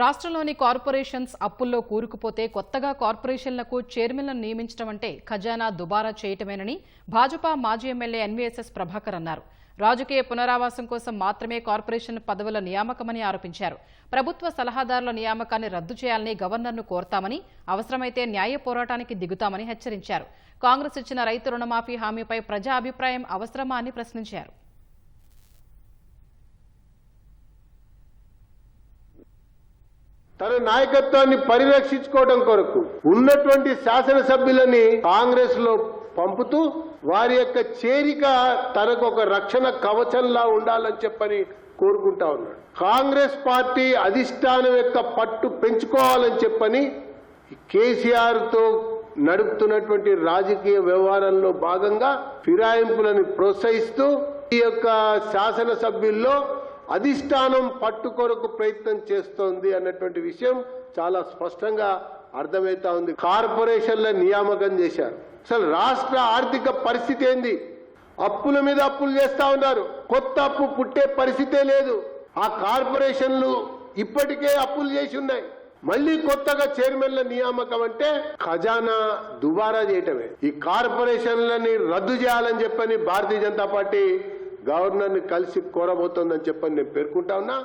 రాష్ట్రంలోని కార్పొరేషన్స్ అప్పుల్లో కూరుకుపోతే కొత్తగా కార్పొరేషన్లకు చైర్మన్లను నియమించడం అంటే ఖజానా దుబారా చేయటమేనని భాజపా మాజీ ఎమ్మెల్యే ఎన్వీఎస్ఎస్ ప్రభాకర్ అన్నారు. రాజకీయ పునరావాసం కోసం మాత్రమే కార్పొరేషన్ పదవుల నియామకమని ఆరోపించారు. ప్రభుత్వ సలహాదారుల నియామకాన్ని రద్దు చేయాలని గవర్నర్ను కోరతామని అవసరమైతే న్యాయ పోరాటానికి దిగుతామని హెచ్చరించారు. కాంగ్రెస్ ఇచ్చిన రైతు రుణమాఫీ హామీపై ప్రజా అభిప్రాయం అవసరమా అని ప్రశ్నించారు. తన నాయకత్వాన్ని పరిరక్షించుకోవడం కొరకు ఉన్నటువంటి శాసనసభ్యులని కాంగ్రెస్లో పంపుతూ వారి యొక్క చేరిక తనకు ఒక రక్షణ కవచంలా ఉండాలని చెప్పని కోరుకుంటా ఉన్నాడు. కాంగ్రెస్ పార్టీ అధిష్టానం యొక్క పట్టు పెంచుకోవాలని చెప్పని కేసీఆర్తో నడుపుతున్నటువంటి రాజకీయ వ్యవహారంలో భాగంగా ఫిరాయింపులను ప్రోత్సహిస్తూ ఈ యొక్క శాసనసభ్యుల్లో అధిష్టానం పట్టు కొరకు ప్రయత్నం చేస్తోంది అన్నటువంటి విషయం చాలా స్పష్టంగా అర్థమవుతా ఉంది. కార్పొరేషన్ల నియామకం చేశారు. అసలు రాష్ట్ర ఆర్థిక పరిస్థితి ఏంది? అప్పుల మీద అప్పులు చేస్తా ఉన్నారు. కొత్త అప్పు పుట్టే పరిస్థితే లేదు. ఆ కార్పొరేషన్లు ఇప్పటికే అప్పులు చేసి ఉన్నాయి. మళ్ళీ కొత్తగా చైర్మన్ల నియామకం అంటే ఖజానా దుబారా చేయటమే. ఈ కార్పొరేషన్లని రద్దు చేయాలని చెప్పని భారతీయ జనతా పార్టీ గవర్నర్ని కలిసి కోరబోతోందని చెప్పని నేను పేర్కొంటా ఉన్నా.